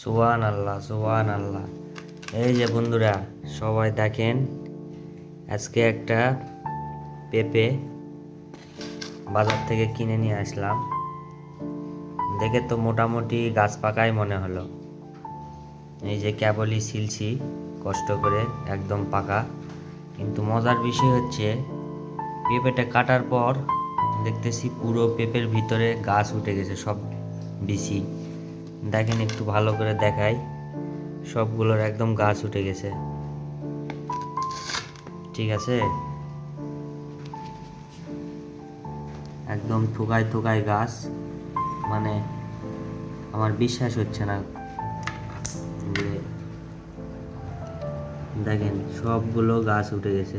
সুহান আল্লাহ সুহান আল্লাহ এই যে বন্ধুরা, সবাই দেখেন, আজকে একটা পেঁপে বাজার থেকে কিনে নিয়ে আসলাম। দেখে তো মোটামুটি গাছ পাকাই মনে হলো। এই যে কেবলই সিলছি, কষ্ট করে একদম পাকা। কিন্তু মজার বিষয় হচ্ছে, পেঁপেটা কাটার পর দেখতেছি পুরো পেঁপের ভিতরে গাছ উঠে গেছে, সব বিচি। দেখেন একটু ভালো করে দেখাই। সবগুলোর একদম গাছ উঠে গেছে। ঠিক আছে? একদম থুকায় থুকায় গাছ। মানে আমার বিশ্বাস হচ্ছে না যে দেখেন সবগুলো গাছ উঠে গেছে।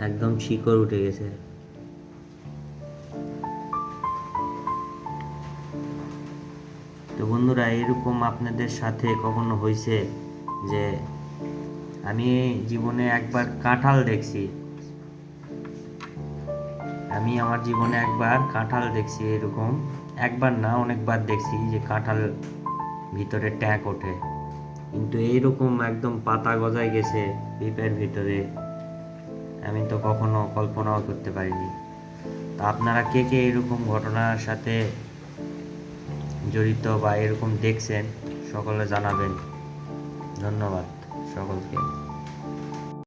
একদম শিকড় উঠে গেছে। তো বন্ধুরা, এরকম আপনাদের সাথে কখনো হয়েছে যে আমি জীবনে একবার কাঁঠাল দেখছি? আমি আমার জীবনে একবার কাঁঠাল দেখছি এরকম। একবার না, অনেকবার দেখছি যে কাঁঠাল ভিতরে ট্যাঁক ওঠে। কিন্তু এইরকম একদম পাতা গজায় গেছে পিপের ভিতরে। আমি তো কখনো কল্পনাও করতে পারিনি। তা আপনারা কে কে এরকম ঘটনার সাথে জড়িত বা এরকম দেখছেন সকলে জানাবেন। ধন্যবাদ সকলকে।